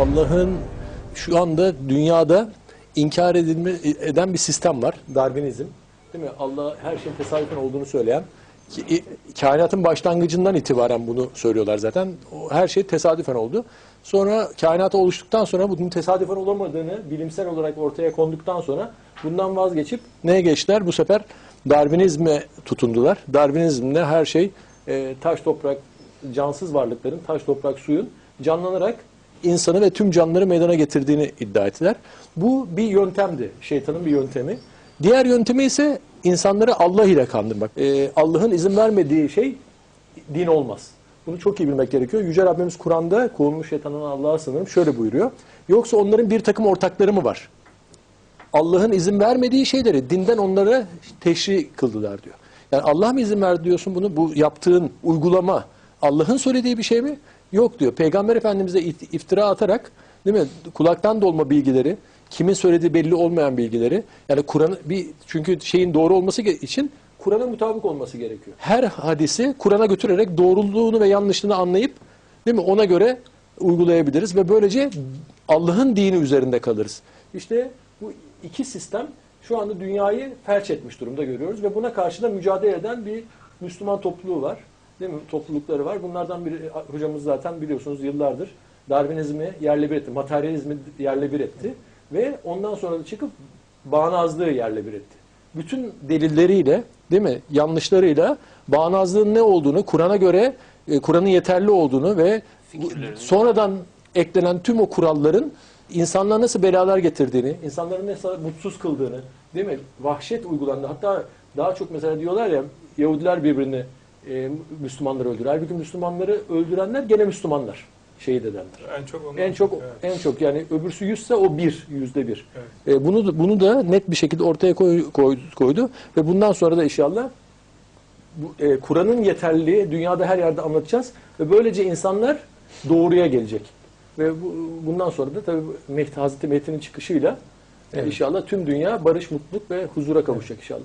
Allah'ın şu anda dünyada inkar edilme, eden bir sistem var. Darwinizm. Değil mi? Allah her şeyin tesadüfen olduğunu söyleyen ki, kainatın başlangıcından itibaren bunu söylüyorlar zaten. O, her şey tesadüfen oldu. Sonra kainat oluştuktan sonra bunun tesadüfen olamadığını bilimsel olarak ortaya konduktan sonra bundan vazgeçip neye geçtiler? Bu sefer Darwinizme tutundular. Darwinizmde her şey e, taş toprak cansız varlıkların taş toprak suyun canlanarak insanı ve tüm canlıları meydana getirdiğini iddia ettiler. Bu bir yöntemdi. Şeytanın bir yöntemi. Diğer yöntemi ise insanları Allah ile kandırmak. Ee, Allah'ın izin vermediği şey din olmaz. Bunu çok iyi bilmek gerekiyor. Yüce Rabbimiz Kur'an'da kovulmuş şeytanın Allah'a sınırım şöyle buyuruyor. Yoksa onların bir takım ortakları mı var? Allah'ın izin vermediği şeyleri dinden onlara teşri kıldılar diyor. Yani Allah mı izin verdi diyorsun bunu? Bu yaptığın uygulama Allah'ın söylediği bir şey mi? Yok diyor. Peygamber Efendimiz'e iftira atarak değil mi? Kulaktan dolma bilgileri, kimin söylediği belli olmayan bilgileri. Yani Kur'an bir çünkü şeyin doğru olması için Kur'an'a mutabık olması gerekiyor. Her hadisi Kur'an'a götürerek doğruluğunu ve yanlışlığını anlayıp değil mi? Ona göre uygulayabiliriz ve böylece Allah'ın dini üzerinde kalırız. İşte bu iki sistem şu anda dünyayı felç etmiş durumda görüyoruz ve buna karşı da mücadele eden bir Müslüman topluluğu var. Değil mi? Toplulukları var. Bunlardan biri hocamız zaten biliyorsunuz yıllardır Darwinizmi yerle bir etti, materyalizmi yerle bir etti ve ondan sonra da çıkıp bağnazlığı yerle bir etti. Bütün delilleriyle, değil mi? Yanlışlarıyla bağnazlığın ne olduğunu, Kur'an'a göre e, Kur'an'ın yeterli olduğunu ve sonradan eklenen tüm o kuralların insanlara nasıl belalar getirdiğini, insanları nasıl mutsuz kıldığını, değil mi? Vahşet uygulandı. Hatta daha çok mesela diyorlar ya Yahudiler birbirini e, Müslümanları öldürür. Halbuki Müslümanları öldürenler gene Müslümanlar şehit edenler. En çok onu. En çok Evet. en çok yani öbürsü yüzse o bir yüzde bir. Evet. E, bunu bunu da net bir şekilde ortaya koy- koy- koydu ve bundan sonra da inşallah bu, e, Kur'an'ın yeterliliği dünyada her yerde anlatacağız ve böylece insanlar doğruya gelecek. Ve bu, bundan sonra da tabii Mehdi, Hazreti Mehdi'nin çıkışıyla e, Evet. inşallah tüm dünya barış, mutluluk ve huzura kavuşacak inşallah.